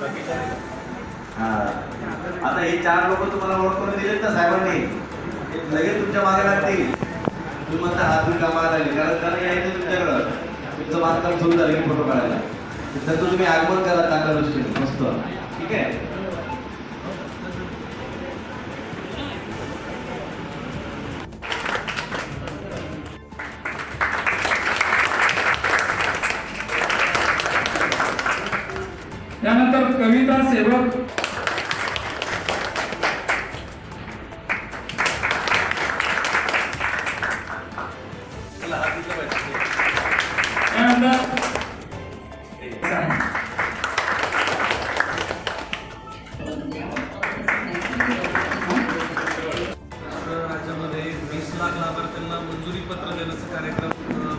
हा. आता हे चार लोक तुम्हाला ओळख करून दिलेत ना साहेबांनी. लगेच तुमच्या मागे लागतील. तुम्ही म्हणता हात तुम्ही कामाला लागले. कारण कारण यायचं तुमच्याकडं. तुमचं बांधकाम सुरू झालं की फोटो काढायला. तर तुम्ही आगमन करा चांगल्या दृष्टीने. मस्त. ठीक आहे? त्यानंतर कविता सेवक त्यानंतर राज्यामध्ये वीस लाख लाभार्थ्यांना मंजुरी पत्र देण्याचा कार्यक्रम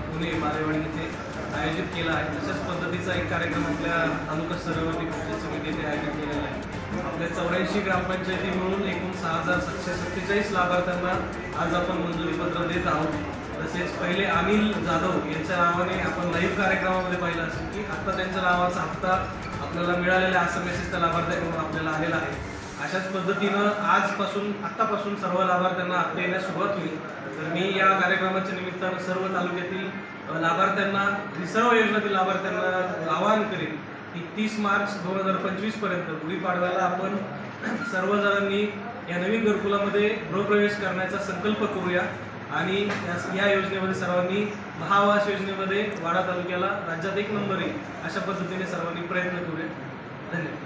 पुणे बालेवाडी येथे आयोजित केला आहे. तशाच पद्धतीचा एक कार्यक्रम आपल्या तालुका स्तरावरती कृषी समितीने आयोजित केलेला आहे. आपल्या चौऱ्याऐंशी ग्रामपंचायती मिळून एकूण सहा हजार सातशे सत्तेचाळीस लाभार्थ्यांना आज आपण मंजुरी पत्र देत आहोत. तसेच पहिले अनिल जाधव यांच्या नावाने आपण लाईव्ह कार्यक्रमामध्ये पाहिलं असेल की आत्ता त्यांच्या नावाचा हप्ता आपल्याला मिळालेला आहे असा मेसेज त्या लाभार्थ्याकडून आपल्याला आलेला आहे. अशाच पद्धतीनं आजपासून आत्तापासून सर्व लाभार्थ्यांना हप्ते येण्यास सुरुवात होईल. तर मी या कार्यक्रमाच्या निमित्तानं सर्व तालुक्यातील लाभार्थ्यांना ही सर्व योजनेतील लाभार्थ्यांना आवाहन करेन की तीस मार्च दोन हजार पंचवीसपर्यंत गुढीपाडव्याला आपण सर्वजणांनी या नवीन घरकुलामध्ये गृहप्रवेश करण्याचा संकल्प करूया आणि या- या योजनेमध्ये सर्वांनी महाआवास योजनेमध्ये वाडा तालुक्याला राज्यात एक नंबर येईल अशा पद्धतीने सर्वांनी प्रयत्न करूया. धन्यवाद.